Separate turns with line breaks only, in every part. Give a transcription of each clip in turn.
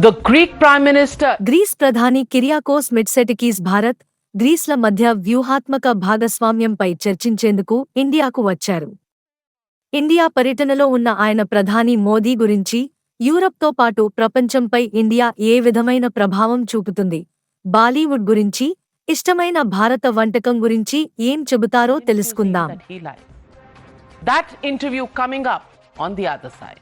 The Greek Prime Minister
Greece ప్రధాని Kyriakos మిట్సెటికీస్ Bharat గ్రీస్ల మధ్య వ్యూహాత్మక భాగస్వామ్యంపై చర్చించేందుకు ఇండియాకు వచ్చారు ఇండియా పర్యటనలో ఉన్న ఆయన ప్రధాని మోదీ గురించి యూరప్తో పాటు ప్రపంచంపై ఇండియా ఏ విధమైన ప్రభావం చూపుతుంది బాలీవుడ్ గురించి ఇష్టమైన భారత వంటకం గురించి ఏం చెబుతారో తెలుసుకుందాం
that he liked. That interview coming up on the other side.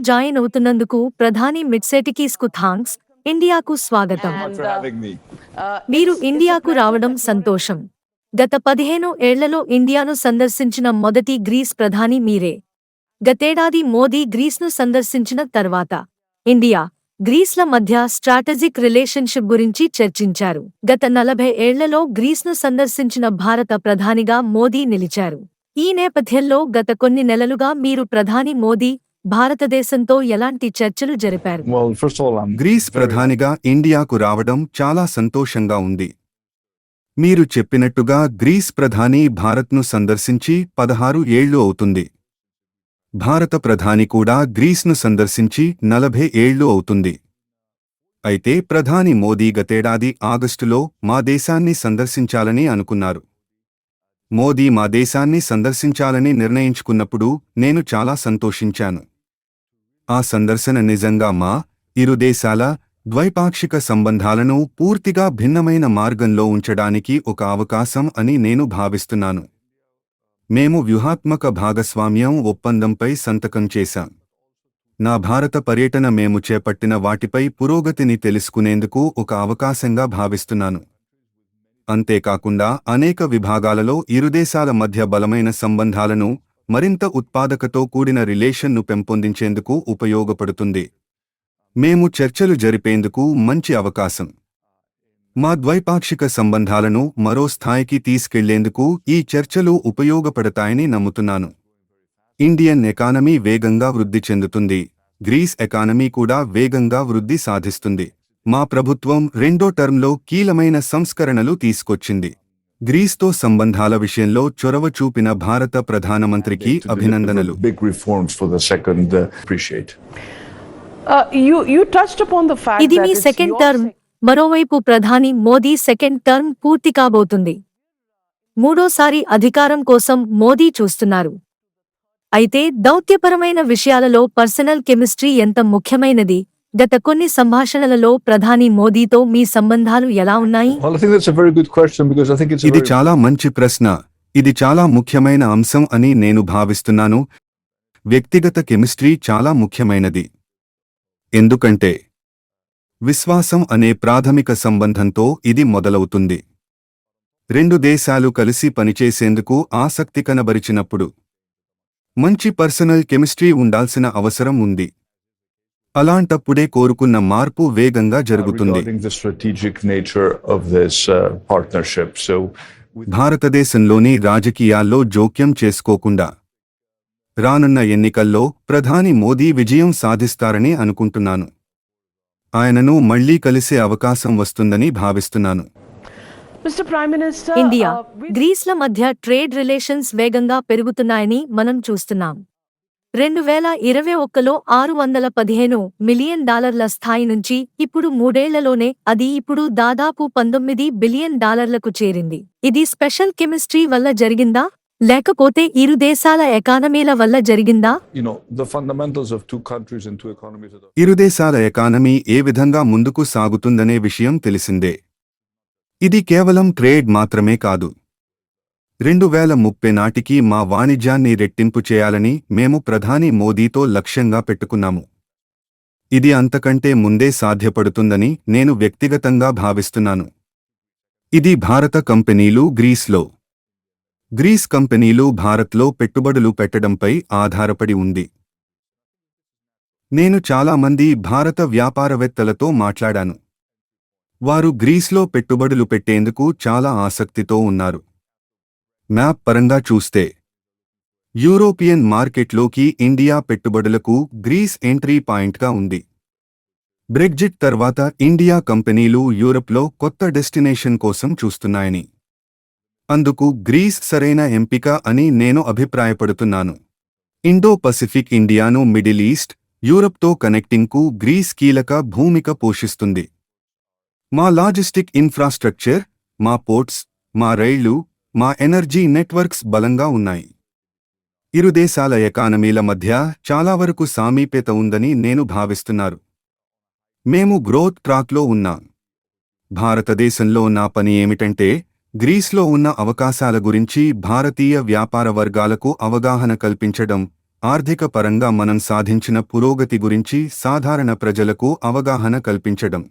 Join అవుతున్నందుకు ప్రధాని మిట్సెటికీస్కు థాంక్స్. ఇండియాకు స్వాగతం.
Uh,
మీరు ఇండియాకు రావడం సంతోషం. గత పదిహేను ఏళ్ళలో ఇండియాను సందర్శించిన మొదటి గ్రీస్ ప్రధాని మీరే. గతేడాది మోదీ గ్రీస్ను సందర్శించిన తర్వాత ఇండియా గ్రీస్ల మధ్య స్ట్రాటజిక్ రిలేషన్షిప్ గురించి చర్చించారు. గత నలభై ఏళ్ళలో గ్రీస్ను సందర్శించిన భారత ప్రధానిగా మోదీ నిలిచారు. ఈ నేపథ్యంలో గత కొన్ని నెలలుగా మీరు ప్రధాని మోదీ భారతదేశంతో ఎలాంటి చర్చలు జరిపారు?
గ్రీస్ ప్రధానిగా ఇండియాకు రావడం చాలా సంతోషంగా ఉంది. మీరు చెప్పినట్టుగా గ్రీస్ ప్రధాని భారత్ను సందర్శించి పదహారు ఏళ్ళు అవుతుంది. భారత ప్రధాని కూడా గ్రీస్ను సందర్శించి నలభై ఏళ్ళు అవుతుంది. అయితే ప్రధాని మోదీ గతేడాది ఆగస్టులో మా దేశాన్ని సందర్శించాలని అనుకున్నారు. మోదీ మా దేశాన్ని సందర్శించాలని నిర్ణయించుకున్నప్పుడు నేను చాలా సంతోషించాను. ఆ సందర్శన నిజంగా మా ఇరు దేశాల ద్వైపాక్షిక సంబంధాలను పూర్తిగా భిన్నమైన మార్గంలో ఉంచడానికి ఒక అవకాశం అని నేను భావిస్తున్నాను. మేము వ్యూహాత్మక భాగస్వామ్యం ఒప్పందంపై సంతకం చేశాం. నా భారత పర్యటన మేము చేపట్టిన వాటిపై పురోగతిని తెలుసుకునేందుకు ఒక అవకాశంగా భావిస్తున్నాను. అంతేకాకుండా అనేక విభాగాలలో ఇరుదేశాల మధ్య బలమైన సంబంధాలను మరింత ఉత్పాదకతో కూడిన రిలేషన్ను పెంపొందించేందుకు ఉపయోగపడుతుంది. మేము చర్చలు జరిపేందుకు మంచి అవకాశం. మా ద్వైపాక్షిక సంబంధాలను మరో స్థాయికి తీసుకెళ్ళేందుకు ఈ చర్చలు ఉపయోగపడతాయని నమ్ముతున్నాను. ఇండియన్ ఎకానమీ వేగంగా వృద్ధి చెందుతుంది. గ్రీస్ ఎకానమీ కూడా వేగంగా వృద్ధి సాధిస్తుంది. మా ప్రభుత్వం రెండో టర్మ్లో కీలమైన సంస్కరణలు తీసుకొచ్చింది. గ్రీస్తో సంబంధాల విషయంలో చొరవ చూపిన భారత ప్రధానమంత్రికి
deliver
అభినందనలు.
Uh.
Uh,
ఇది మీ సెకండ్ టర్మ్ మరోవైపు ప్రధాని మోదీ సెకండ్ టర్మ్ పూర్తి కాబోతుంది మూడోసారి అధికారం కోసం మోదీ చూస్తున్నారు అయితే దౌత్యపరమైన విషయాలలో పర్సనల్ కెమిస్ట్రీ ఎంత ముఖ్యమైనది గత కొన్ని సంభాషణలలో ప్రధాని మోదీతో మీ సంబంధాలు ఎలా ఉన్నాయి?
ఇది చాలా మంచి ప్రశ్న. ఇది చాలా ముఖ్యమైన అంశం అని నేను భావిస్తున్నాను. వ్యక్తిగత కెమిస్ట్రీ చాలా ముఖ్యమైనది. ఎందుకంటే విశ్వాసం అనే ప్రాథమిక సంబంధంతో ఇది మొదలవుతుంది. రెండు దేశాలు కలిసి పనిచేసేందుకు ఆసక్తి కనబరిచినప్పుడు మంచి పర్సనల్ కెమిస్ట్రీ ఉండాల్సిన అవసరం ఉంది. అలాంటప్పుడే కోరుకున్న మార్పు వేగంగా
uh,
జరుగుతుంది.
uh,
భారతదేశంలోని రాజకీయాల్లో జోక్యం చేసుకోకుండా రానున్న ఎన్నికల్లో ప్రధాని మోదీ విజయం సాధిస్తారని అనుకుంటున్నాను. ఆయనను మళ్ళీ కలిసే అవకాశం వస్తుందని భావిస్తున్నాను.
ఇండియా
uh,
గ్రీస్ల మధ్య ట్రేడ్ రిలేషన్స్ వేగంగా పెరుగుతున్నాయని మనం చూస్తున్నాం. రెండు వేల ఇరవై ఒక్కలో ఆరు వందల పదిహేను మిలియన్ డాలర్ల స్థాయి నుంచి ఇప్పుడు మూడేళ్ళలోనే అది ఇప్పుడు దాదాపు పంతొమ్మిది బిలియన్ డాలర్లకు చేరింది. ఇది స్పెషల్ కెమిస్ట్రీ వల్ల జరిగిందా? లేకపోతే ఇరు దేశాల ఎకానమీల వల్ల జరిగిందా?
The-
ఇరుదేశాల ఎకానమీ ఏ విధంగా ముందుకు సాగుతుందనే విషయం తెలిసిందే. ఇది కేవలం ట్రేడ్ మాత్రమే కాదు. రెండు వేల ముప్పై నాటికి మా వాణిజ్యాన్ని రెట్టింపు చేయాలని మేము ప్రధాని మోదీతో లక్ష్యంగా పెట్టుకున్నాము. ఇది అంతకంటే ముందే సాధ్యపడుతుందని నేను వ్యక్తిగతంగా భావిస్తున్నాను. ఇది భారత కంపెనీలు గ్రీస్లో. గ్రీస్ కంపెనీలు భారత్లో పెట్టుబడులు పెట్టడంపై ఆధారపడి ఉంది. నేను చాలా మంది భారత వ్యాపారవేత్తలతో మాట్లాడాను. వారు గ్రీస్లో పెట్టుబడులు పెట్టేందుకు చాలా ఆసక్తితో ఉన్నారు. మ్యాప్ పరంగా చూస్తే యూరోపియన్ మార్కెట్లోకి ఇండియా పెట్టుబడులకు గ్రీస్ ఎంట్రీ పాయింట్గా ఉంది. బ్రెగ్జిట్ తర్వాత ఇండియా కంపెనీలు యూరప్లో కొత్త డెస్టినేషన్ కోసం చూస్తున్నాయని. అందుకు గ్రీస్ సరైన ఎంపిక అని నేను అభిప్రాయపడుతున్నాను. ఇండో పసిఫిక్ ఇండియాను మిడిల్ ఈస్ట్ యూరప్తో కనెక్టింగ్కు గ్రీస్ కీలక భూమిక పోషిస్తుంది. మా లాజిస్టిక్ ఇన్ఫ్రాస్ట్రక్చర్ మా పోర్ట్స్ మా రైళ్ళు మా ఎనర్జీ నెట్వర్క్స్ బలంగా ఉన్నాయి. ఇరు దేశాల ఎకానమీల మధ్య చాలా వరకు సామీప్యత ఉందని నేను భావిస్తున్నారు. మేము గ్రోత్ ట్రాక్లో ఉన్నాం. భారతదేశంలో నా పని ఏమిటంటే గ్రీస్లో ఉన్న అవకాశాల గురించి భారతీయ వ్యాపార వర్గాలకు అవగాహన కల్పించడం ఆర్థిక పరంగా మనం సాధించిన పురోగతి గురించి సాధారణ ప్రజలకు అవగాహన కల్పించడం.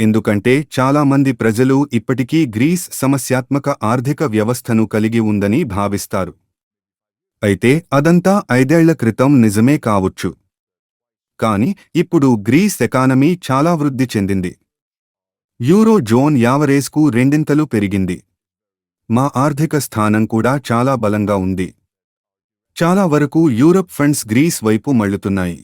ఎందుకంటే చాలా మంది ప్రజలు ఇప్పటికీ గ్రీస్ సమస్యాత్మక ఆర్థిక వ్యవస్థను కలిగి ఉందని భావిస్తారు. అయితే అదంతా ఐదేళ్ళ క్రితం నిజమే కావచ్చు. కాని ఇప్పుడు గ్రీస్ ఎకానమీ చాలా వృద్ధి చెందింది. యూరో జోన్ యావరేజ్కు రెండింతలు పెరిగింది. మా ఆర్థిక స్థానం కూడా చాలా బలంగా ఉంది. చాలా వరకు యూరప్ ఫండ్స్ గ్రీస్ వైపు మళ్ళుతున్నాయి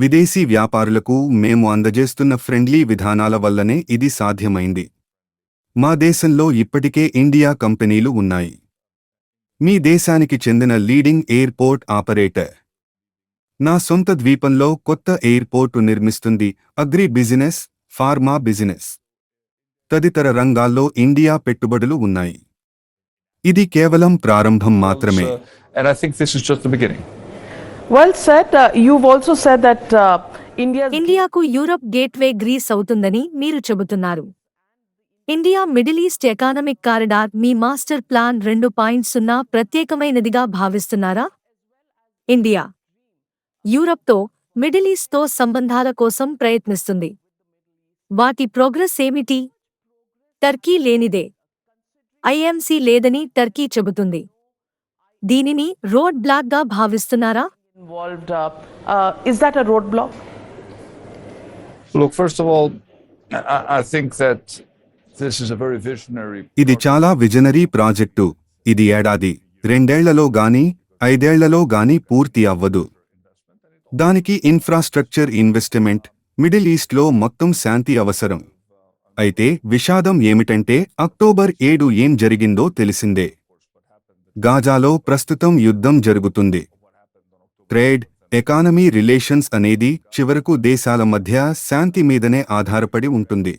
విదేశీ వ్యాపారులకు మేము అందజేస్తున్న ఫ్రెండ్లీ విధానాల వల్లనే ఇది సాధ్యమైంది. మా దేశంలో ఇప్పటికే ఇండియా కంపెనీలు ఉన్నాయి. మీ దేశానికి చెందిన లీడింగ్ ఎయిర్పోర్ట్ ఆపరేటర్. నా సొంత ద్వీపంలో కొత్త ఎయిర్పోర్టు నిర్మిస్తుంది అగ్రి బిజినెస్ ఫార్మా బిజినెస్. తదితర రంగాల్లో ఇండియా పెట్టుబడులు ఉన్నాయి. ఇది కేవలం ప్రారంభం మాత్రమే.
And I think this is just the beginning.
Well said. Uh, you've also said that uh,
ఇండియాకు యూరప్ గేట్వే గ్రీస్ అవుతుందని మీరు చెబుతున్నారు. India middle east economic corridor మీ మాస్టర్ ప్లాన్ రెండు పాయింట్ సున్నా ప్రత్యేకమైనదిగా భావిస్తున్నారా? ఇండియా యూరప్తో మిడిల్ ఈస్ట్తో సంబంధాల కోసం ప్రయత్నిస్తుంది. వాటి ప్రోగ్రెస్ ఏమిటి? టర్కీ లేనిదే. ఐఎంసీ లేదని టర్కీ చెబుతుంది. దీనిని రోడ్ బ్లాక్గా భావిస్తున్నారా?
Involved, uh, uh, is that a roadblock?
Look, first of all, I, I think that this is a very visionary.
ఇది చాలా విజనరీ ప్రాజెక్టు ఇది ఏడాది రెండేళ్ళలో గాని ఐదేళ్ళలో గాని పూర్తి అవ్వదు దానికి ఇన్ఫ్రాస్ట్రక్చర్ ఇన్వెస్ట్మెంట్ మిడిల్ ఈస్ట్లో మొత్తం శాంతి అవసరం అయితే విషాదం ఏమిటంటే అక్టోబర్ ఏడు ఏం జరిగిందో తెలిసిందే గాజాలో ప్రస్తుతం యుద్ధం జరుగుతుంది ట్రేడ్ ఎకానమీ రిలేషన్స్ అనేది చివరకు దేశాల మధ్య శాంతి మీదనే ఆధారపడి ఉంటుంది.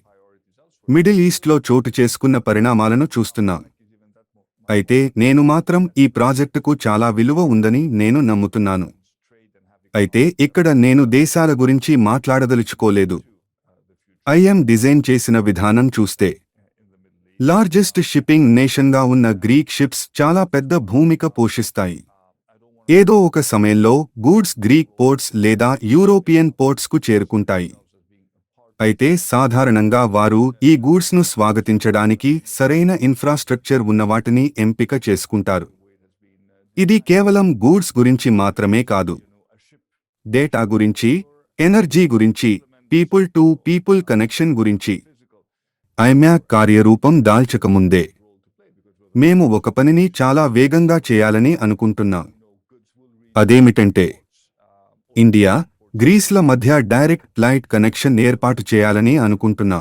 మిడిల్ ఈస్ట్లో చోటు చేసుకున్న పరిణామాలను చూస్తున్నాం. అయితే నేను మాత్రం ఈ ప్రాజెక్టుకు చాలా విలువ ఉందని నేను నమ్ముతున్నాను. అయితే ఇక్కడ నేను దేశాల గురించి మాట్లాడదలుచుకోలేదు. ఐఎం డిజైన్ చేసిన విధానం చూస్తే. లార్జెస్ట్ షిప్పింగ్ నేషన్గా ఉన్న గ్రీక్ షిప్స్ చాలా పెద్ద భూమిక పోషిస్తాయి. ఏదో ఒక సమయంలో గూడ్స్ గ్రీక్ పోర్ట్స్ లేదా యూరోపియన్ పోర్ట్స్కు చేరుకుంటాయి. అయితే సాధారణంగా వారు ఈ గూడ్స్ను స్వాగతించడానికి సరైన ఇన్ఫ్రాస్ట్రక్చర్ ఉన్నవాటిని ఎంపిక చేసుకుంటారు. ఇది కేవలం గూడ్స్ గురించి మాత్రమే కాదు. డేటా గురించి ఎనర్జీ గురించి పీపుల్ టు పీపుల్ కనెక్షన్ గురించి. ఐమ్యాక్ కార్యరూపం దాల్చకముందే. మేము ఒక పనిని చాలా వేగంగా చేయాలని అనుకుంటున్నాం. అదేమిటంటే ఇండియా గ్రీస్ల మధ్య డైరెక్ట్ ఫ్లైట్ కనెక్షన్ ఏర్పాటు చేయాలని అనుకుంటున్నా.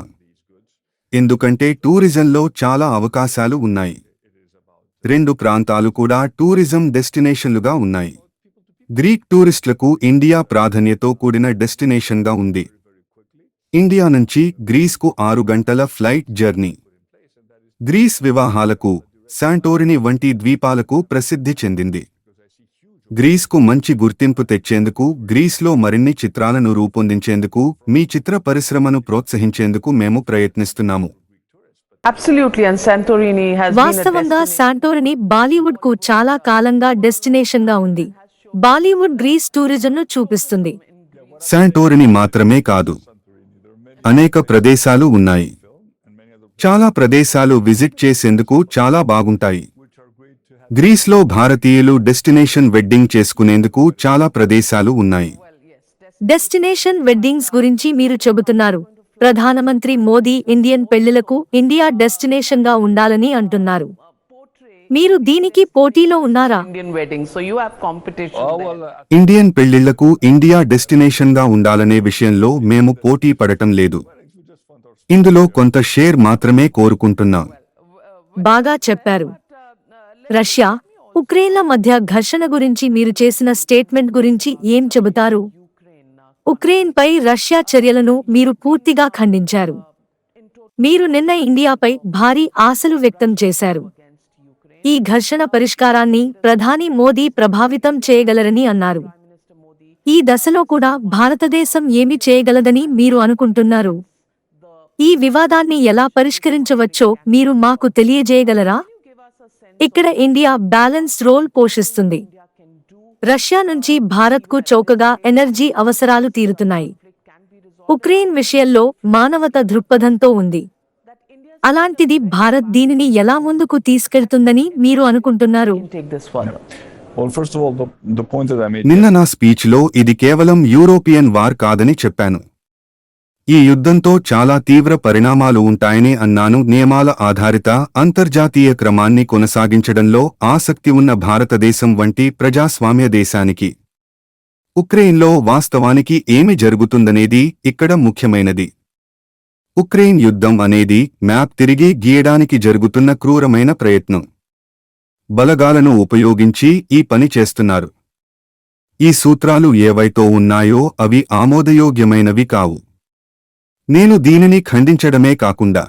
ఎందుకంటే టూరిజంలో చాలా అవకాశాలు ఉన్నాయి. రెండు ప్రాంతాలు కూడా టూరిజం డెస్టినేషన్లుగా ఉన్నాయి. గ్రీక్ టూరిస్టులకు ఇండియా ప్రాధాన్యతో కూడిన డెస్టినేషన్గా ఉంది. ఇండియా నుంచి గ్రీస్కు ఆరు గంటల ఫ్లైట్ జర్నీ. గ్రీస్ వివాహాలకు శాంటోరిని వంటి ద్వీపాలకు ప్రసిద్ధి చెందింది. గ్రీస్కు మంచి గుర్తింపు తెచ్చేందుకు గ్రీస్లో మరిన్ని చిత్రాలను రూపొందించేందుకు మీ చిత్ర పరిశ్రమను ప్రోత్సహించేందుకు మేము ప్రయత్నిస్తున్నాము.
వాస్తవంగా. శాంటోరిని బాలీవుడ్కు చాలా కాలంగా డెస్టినేషన్గా ఉంది. బాలీవుడ్ గ్రీస్ టూరిజంను చూపిస్తుంది.
శాంటోరిని మాత్రమే కాదు. అనేక ప్రదేశాలు ఉన్నాయి. చాలా ప్రదేశాలు విజిట్ చేసేందుకు చాలా బాగుంటాయి. గ్రీస్లో భారతీయులు డెస్టినేషన్ వెడ్డింగ్ చేసుకునేందుకు చాలా ప్రదేశాలు ఉన్నాయి.
డెస్టినేషన్ వెడ్డింగ్స్ గురించి మీరు చెబుతున్నారు. ప్రధానమంత్రి మోదీ ఇండియన్ పెళ్ళిలకు ఇండియా డెస్టినేషన్గా ఉండాలని అంటున్నారు. మీరు దీనికి పోటీలో ఉన్నారా?
ఇండియన్ పెళ్ళిళ్ళకు ఇండియా డెస్టినేషన్గా ఉండాలనే విషయంలో మేము పోటీ పడటం లేదు. ఇందులో కొంత షేర్ మాత్రమే కోరుకుంటున్నాం.
బాగా చెప్పారు. రష్యా ఉక్రెయిన్ల మధ్య ఘర్షణ గురించి మీరు చేసిన స్టేట్మెంట్ గురించి ఏం చెబుతారు? ఉక్రెయిన్పై రష్యా చర్యలను మీరు పూర్తిగా ఖండించారు. మీరు నిన్న ఇండియాపై భారీ ఆశలు వ్యక్తం చేశారు. ఈ ఘర్షణ పరిష్కారాన్ని ప్రధాని మోదీ ప్రభావితం చేయగలరని అన్నారు. ఈ దశలో కూడా భారతదేశం ఏమి చేయగలదని మీరు అనుకుంటున్నారు? ఈ వివాదాన్ని ఎలా పరిష్కరించవచ్చో మీరు మాకు తెలియజేయగలరా? ఇక్కడ ఇండియా బ్యాలెన్స్ రోల్ పోషిస్తుంది. రష్యా నుంచి భారత్కు చౌకగా ఎనర్జీ అవసరాలు తీరుతున్నాయి. ఉక్రెయిన్ విషయంలో మానవత దృక్పథంతో ఉంది. అలాంటిది భారత్ దీనిని ఎలా ముందుకు తీసుకెళ్తుందని మీరు అనుకుంటున్నారు.
నిన్న నా స్పీచ్లో ఇది కేవలం యూరోపియన్ వార్ కాదని చెప్పాను. ఈ యుద్ధంతో చాలా తీవ్ర పరిణామాలు ఉంటాయని అన్నాను. నియమాల ఆధారిత అంతర్జాతీయ క్రమాన్ని కొనసాగించడంలో ఆసక్తి ఉన్న భారతదేశం వంటి ప్రజాస్వామ్య దేశానికి ఉక్రెయిన్లో వాస్తవానికి ఏమి జరుగుతుందనేది ఇక్కడ ముఖ్యమైనది. ఉక్రెయిన్ యుద్ధం అనేది మ్యాప్ తిరిగి గీయడానికి జరుగుతున్న క్రూరమైన ప్రయత్నం. బలగాలను ఉపయోగించి ఈ పని చేస్తున్నారు. ఈ సూత్రాలు ఏవైతో ఉన్నాయో అవి ఆమోదయోగ్యమైనవి కావు. నేను దీనిని ఖండించడమే కాకుండా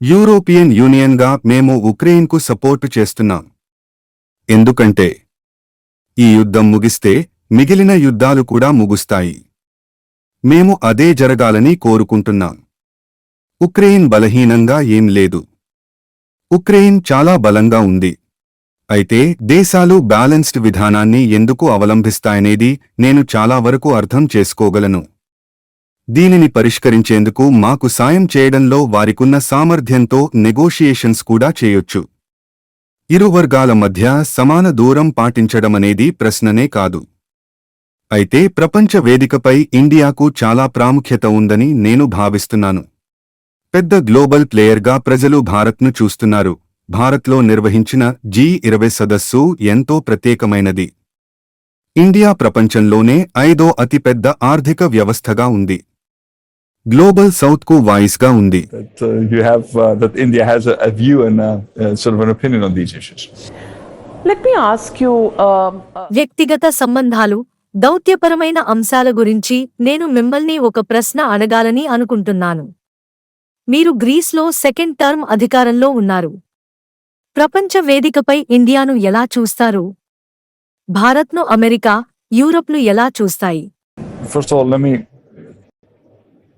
యూరోపియన్ యూనియన్గా మేము ఉక్రెయిన్కు సపోర్టు చేస్తున్నాం. ఎందుకంటే ఈ యుద్ధం ముగిస్తే మిగిలిన యుద్ధాలు కూడా ముగుస్తాయి. మేము అదే జరగాలని కోరుకుంటున్నాం. ఉక్రెయిన్ బలహీనంగా ఏం లేదు. ఉక్రెయిన్ చాలా బలంగా ఉంది. అయితే దేశాలు బ్యాలెన్స్డ్ విధానాన్ని ఎందుకు అవలంబిస్తాయనేది నేను చాలా వరకు అర్థం చేసుకోగలను. దీనిని పరిష్కరించేందుకు మాకు సాయం చేయడంలో వారికున్న సామర్థ్యంతో నెగోషియేషన్స్ కూడా చేయొచ్చు. ఇరు వర్గాల మధ్య సమాన దూరం పాటించడమనేది ప్రశ్ననే కాదు. అయితే ప్రపంచ వేదికపై ఇండియాకు చాలా ప్రాముఖ్యత ఉందని నేను భావిస్తున్నాను. పెద్ద గ్లోబల్ ప్లేయర్గా ప్రజలు భారత్ను చూస్తున్నారు. భారత్లో నిర్వహించిన జీ ఇరవై సదస్సు ఎంతో ప్రత్యేకమైనది. ఇండియా ప్రపంచంలోనే ఐదో అతిపెద్ద ఆర్థిక వ్యవస్థగా ఉంది. గ్లోబల్ సౌత్కు వాయిస్గా ఉంది
That uh, you have uh, that India has a, a view and sort of an opinion on these issues.
Let me ask you. Um, uh,
వ్యక్తిగత సంబంధాలు దౌత్యపరమైన అంశాల గురించి నేను మిమ్మల్ని ఒక ప్రశ్న అడగాలని అనుకుంటున్నాను మీరు గ్రీస్లో సెకండ్ టర్మ్ అధికారంలో ఉన్నారు ప్రపంచ వేదికపై ఇండియాను ఎలా చూస్తారు భారత్ను అమెరికా యూరప్ను ఎలా చూస్తాయి
First of all, let me let me make two points.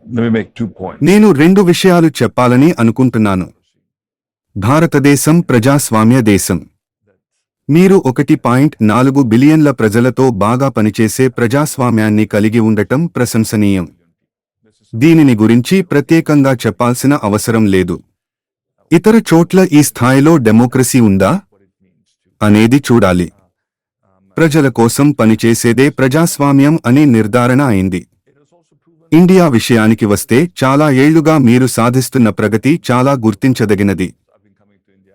నేను రెండు విషయాలు చెప్పాలని అనుకుంటున్నాను. భారతదేశం ప్రజాస్వామ్య దేశం. మీరు ఒకటి పాయింట్ నాలుగు బిలియన్ల ప్రజలతో బాగా పనిచేసే ప్రజాస్వామ్యాన్ని కలిగి ఉండటం ప్రశంసనీయం. దీనిని గురించి ప్రత్యేకంగా చెప్పాల్సిన అవసరం లేదు. ఇతర చోట్ల ఈ స్థాయిలో డెమోక్రసీ ఉందా? అనేది చూడాలి. ప్రజల కోసం పనిచేసేదే ప్రజాస్వామ్యం అనే నిర్ధారణ అయింది. ఇండియా విషయానికి వస్తే చాలా ఏళ్ళుగా మీరు సాధిస్తున్న ప్రగతి చాలా గుర్తించదగినది.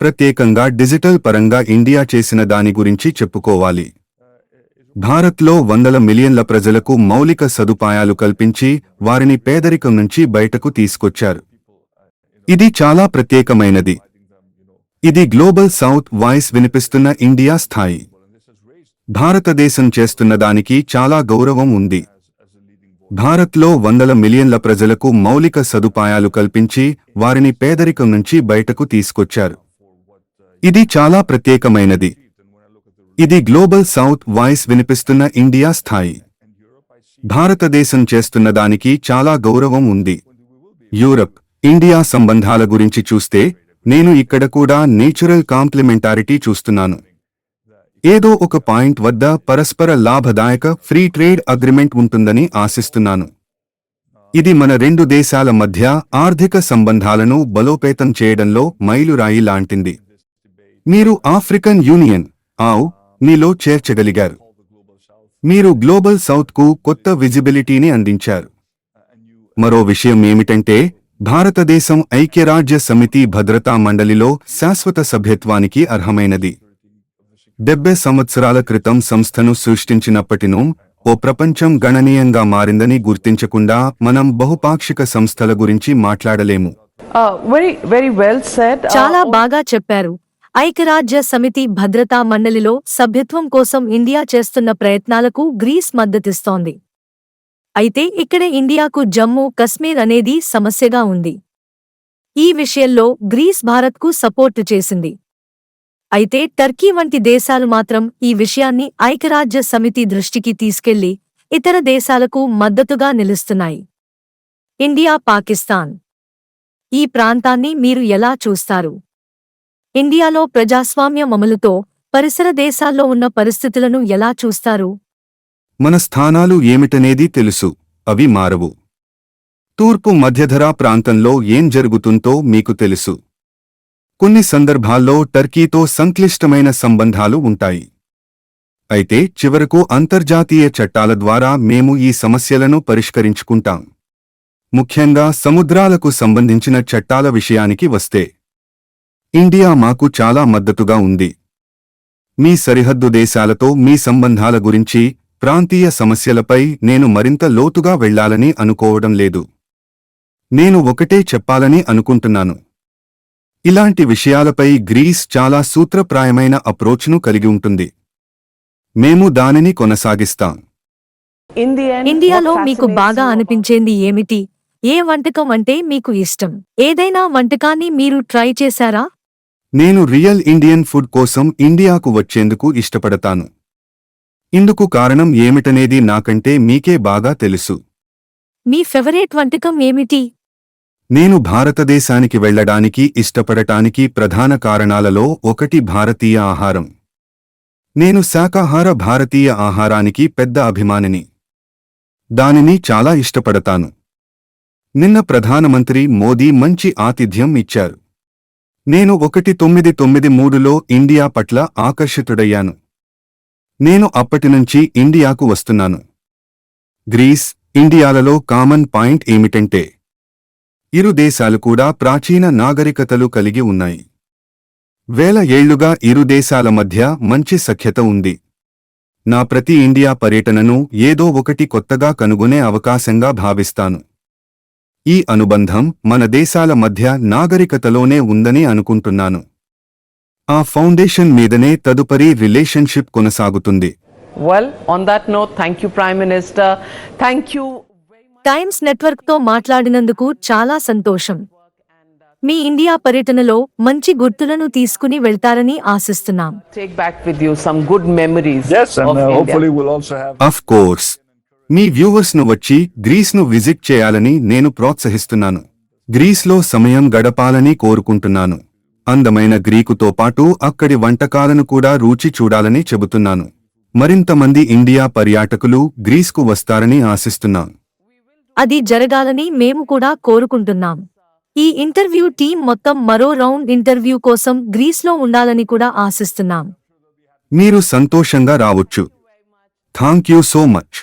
ప్రత్యేకంగా డిజిటల్ పరంగా ఇండియా చేసిన దాని గురించి చెప్పుకోవాలి. భారత్లో వందల మిలియన్ల ప్రజలకు మౌలిక సదుపాయాలు కల్పించి వారిని పేదరికం నుంచి బయటకు తీసుకొచ్చారు. ఇది చాలా ప్రత్యేకమైనది. ఇది గ్లోబల్ సౌత్ వాయిస్ వినిపిస్తున్న ఇండియా స్థాయి. భారతదేశం చేస్తున్న దానికి చాలా గౌరవం ఉంది. భారత్లో వందల మిలియన్ల ప్రజలకు మౌలిక సదుపాయాలు కల్పించి వారిని పేదరికం నుంచి బయటకు తీసుకొచ్చారు. ఇది చాలా ప్రత్యేకమైనది. ఇది గ్లోబల్ సౌత్ వాయిస్ వినిపిస్తున్న ఇండియా స్థాయి. భారతదేశం చేస్తున్న దానికి చాలా గౌరవం ఉంది. యూరప్ ఇండియా సంబంధాల గురించి చూస్తే నేను ఇక్కడ కూడా నేచురల్ కాంప్లిమెంటారిటీ చూస్తున్నాను. ఏదో ఒక పాయింట్ వద్ద పరస్పర లాభదాయక ఫ్రీ ట్రేడ్ అగ్రిమెంట్ ఉంటుందని ఆశిస్తున్నాను. ఇది మన రెండు దేశాల మధ్య ఆర్థిక సంబంధాలను బలోపేతం చేయడంలో మైలురాయి లాంటింది. మీరు ఆఫ్రికన్ యూనియన్ ఆవ్ నీలో చేర్చగలిగారు. మీరు గ్లోబల్ సౌత్కు కొత్త విజిబిలిటీని అందించారు. మరో విషయం ఏమిటంటే భారతదేశం ఐక్యరాజ్య సమితి భద్రతా మండలిలో శాశ్వత సభ్యత్వానికి అర్హమైనది. డెబ్బై సంవత్సరాల క్రితం సంస్థను సృష్టించినప్పటినూ ఓ ప్రపంచం గణనీయంగా మారిందని గుర్తించకుండా మనం బహుపాక్షిక సంస్థల గురించి మాట్లాడలేము.
చాలా బాగా చెప్పారు. ఐక్యరాజ్య సమితి భద్రతా మండలిలో సభ్యత్వం కోసం ఇండియా చేస్తున్న ప్రయత్నాలకు గ్రీస్ మద్దతిస్తోంది. అయితే ఇక్కడ ఇండియాకు జమ్మూ కశ్మీర్ అనేది సమస్యగా ఉంది. ఈ విషయంలో గ్రీస్ భారత్కు సపోర్టు చేసింది. అయితే టర్కీ వంటి దేశాలు మాత్రం ఈ విషయాన్ని ఐక్యరాజ్య సమితి దృష్టికి తీసుకెళ్ళి ఇతర దేశాలకు మద్దతుగా నిలుస్తున్నాయి. ఇండియా పాకిస్తాన్. ఈ ప్రాంతాన్ని మీరు ఎలా చూస్తారు? ఇండియాలో ప్రజాస్వామ్యం అమలుతో పరిసర దేశాల్లో ఉన్న పరిస్థితులను ఎలా చూస్తారు?
మన స్థానాలు ఏమిటనేది తెలుసు. అవి మారవు. తూర్పు మధ్యధరా ప్రాంతంలో ఏం జరుగుతుందో మీకు తెలుసు. కొన్ని సందర్భాల్లో టర్కీతో సంక్లిష్టమైన సంబంధాలు ఉంటాయి. అయితే చివరకు అంతర్జాతీయ చట్టాల ద్వారా మేము ఈ సమస్యలను పరిష్కరించుకుంటాం. ముఖ్యంగా సముద్రాలకు సంబంధించిన చట్టాల విషయానికి వస్తే. ఇండియా మాకు చాలా మద్దతుగా ఉంది. మీ సరిహద్దు దేశాలతో మీ సంబంధాల గురించి ప్రాంతీయ సమస్యలపై నేను మరింత లోతుగా వెళ్ళాలని అనుకోవడం లేదు. నేను ఒకటే చెప్పాలని అనుకుంటున్నాను. ఇలాంటి విషయాలపై గ్రీస్ చాలా సూత్రప్రాయమైన అప్రోచ్ను కలిగి ఉంటుంది. మేము దానిని కొనసాగిస్తాం.
ఇండియాలో మీకు బాగా అనిపించేది ఏమిటి? ఏ వంటకం అంటే మీకు ఇష్టం? ఏదైనా వంటకాన్ని మీరు ట్రై చేశారా?
నేను రియల్ ఇండియన్ ఫుడ్ కోసం ఇండియాకు వచ్చేందుకు ఇష్టపడతాను. ఇందుకు కారణం ఏమిటనేది నాకంటే మీకే బాగా తెలుసు.
మీ ఫేవరెట్ వంటకం ఏమిటి?
నేను భారతదేశానికి వెళ్ళడానికి ఇష్టపడటానికి ప్రధాన కారణాలలో ఒకటి భారతీయ ఆహారం. నేను శాకాహార భారతీయ ఆహారానికి పెద్ద అభిమానిని. దానిని చాలా ఇష్టపడతాను. నిన్న ప్రధానమంత్రి మోదీ మంచి ఆతిథ్యం ఇచ్చారు. నేను ఒకటి తొమ్మిది తొమ్మిది మూడులో ఇండియా పట్ల ఆకర్షితుడయ్యాను. నేను అప్పటినుంచి ఇండియాకు వస్తున్నాను. గ్రీస్ ఇండియాలలో కామన్ పాయింట్ ఏమిటంటే ఇరు దేశాలు కూడా ప్రాచీన నాగరికతలు కలిగి ఉన్నాయి వేల ఏళ్ళుగా ఇరు దేశాల మధ్య మంచి సఖ్యత ఉంది నా ప్రతి ఇండియా పర్యటనను ఏదో ఒకటి కొత్తగా కనుగొనే అవకాశంగా భావిస్తాను ఈ అనుబంధం మన దేశాల మధ్య నాగరికతలోనే ఉందని అనుకుంటున్నాను ఆ ఫౌండేషన్ మీదనే తదుపరి రిలేషన్షిప్ కొనసాగుతుంది
Well, on that note, thank you, Prime Minister. Thank you.
Times నెట్వర్క్తో మాట్లాడినందుకు చాలా సంతోషం. మీ ఇండియా పర్యటనలో మంచి గుర్తులను తీసుకుని వెళ్తారని ఆశిస్తున్నాం.
And
of
uh,
కోర్స్ మీ వ్యూవర్స్ను వచ్చి గ్రీస్ను విజిట్ చేయాలని నేను ప్రోత్సహిస్తున్నాను. గ్రీస్లో సమయం గడపాలని కోరుకుంటున్నాను. అందమైన గ్రీకుతో పాటు అక్కడి వంటకాలను కూడా రుచి చూడాలని చెబుతున్నాను. మరింత మంది ఇండియా పర్యాటకులు గ్రీస్కు వస్తారని ఆశిస్తున్నాం.
అది జరగాలని మేము కూడా కోరుకుంటున్నాం. ఈ ఇంటర్వ్యూ టీం మొత్తం మరో రౌండ్ ఇంటర్వ్యూ కోసం గ్రీస్లో ఉండాలని కూడా ఆశిస్తున్నాం.
మీరు సంతోషంగా రావచ్చు. Thank you so much.